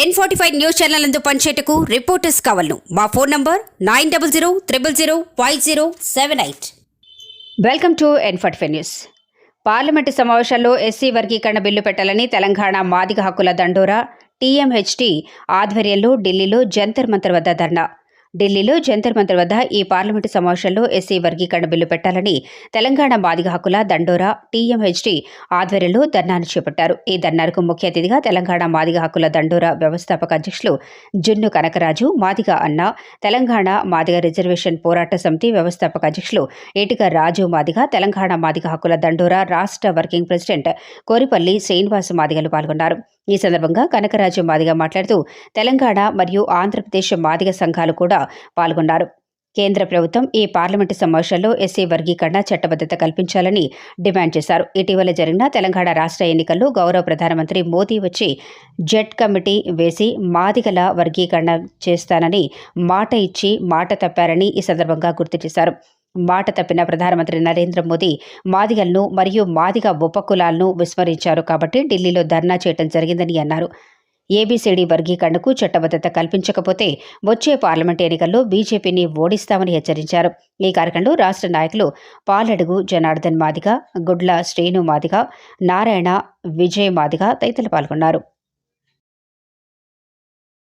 N forty five news channel అందు పనిచేయటకు reporters కావాలను. మా phone number nine double zero triple zero five zero seven eight welcome to N forty five news parliament సమావేశాల్లో SC వర్గీకరణ bill పెట్టాలని తెలంగాణ మాదిగ హక్కుల దండోరా టీఎంహెచ్టీ ఆధ్వర్యంలో ఢిల్లీలో జంతర్ మంతర్ వద్ద ధర్నా. ఢిల్లీలో జంతర్ మంతర్ వద్ద ఈ పార్లమెంటు సమావేశంలో ఎస్సీ వర్గీకరణ బిల్లు పెట్టాలని తెలంగాణ మాదిగ హక్కుల దండోరా టీఎంహెచ్టీ ఆధ్వర్యంలో ధర్నాను చేపట్టారు. ఈ ధర్నాకు ముఖ్య అతిథిగా తెలంగాణ మాదిగ హక్కుల దండోరా వ్యవస్థాపక అధ్యక్షులు జున్ను కనకరాజు మాదిగ అన్న తెలంగాణ మాదిగ రిజర్వేషన్ పోరాట సమితి వ్యవస్థాపక అధ్యక్షులు ఏటిక రాజు మాదిగ తెలంగాణ మాదిగ హక్కుల దండోరా రాష్ట్ర వర్కింగ్ ప్రెసిడెంట్ కోరిపల్లి శ్రీనివాస మాదిగలు పాల్గొన్నారు. ఈ సందర్భంగా కనకరాజు మాదిగ మాట్లాడుతూ తెలంగాణ మరియు ఆంధ్రప్రదేశ్ మాదిగ సంఘాలు కూడా పాల్గొన్నారు. కేంద్ర ప్రభుత్వం ఈ పార్లమెంటు సమావేశాల్లో ఎస్సీ వర్గీకరణ చట్టబద్దత కల్పించాలని డిమాండ్ చేశారు. ఇటీవల జరిగిన తెలంగాణ రాష్ట్ర ఎన్నికల్లో గౌరవ ప్రధానమంత్రి మోదీ వచ్చి జెట్ కమిటీ వేసి మాదిగల వర్గీకరణ చేస్తానని మాట ఇచ్చి మాట తప్పారని ఈ సందర్భంగా గుర్తు చేశారు. మాట తప్పిన ప్రధానమంత్రి నరేంద్ర మోదీ మాదిగలను మరియు మాదిగ ఉపకులాలను విస్మరించారు కాబట్టి ఢిల్లీలో ధర్నా చేయడం జరిగిందని అన్నారు. ఏబీసీడీ వర్గీకరణకు చట్టబద్ధత కల్పించకపోతే వచ్చే పార్లమెంట్ ఎన్నికల్లో బీజేపీని ఓడిస్తామని హెచ్చరించారు. ఈ కార్యక్రమంలో రాష్ట్ర నాయకులు పాలడుగు జనార్దన్ మాదిగ గుడ్ల శ్రీను మాదిగ నారాయణ విజయ్ మాదిగ తదితరులు పాల్గొన్నారు.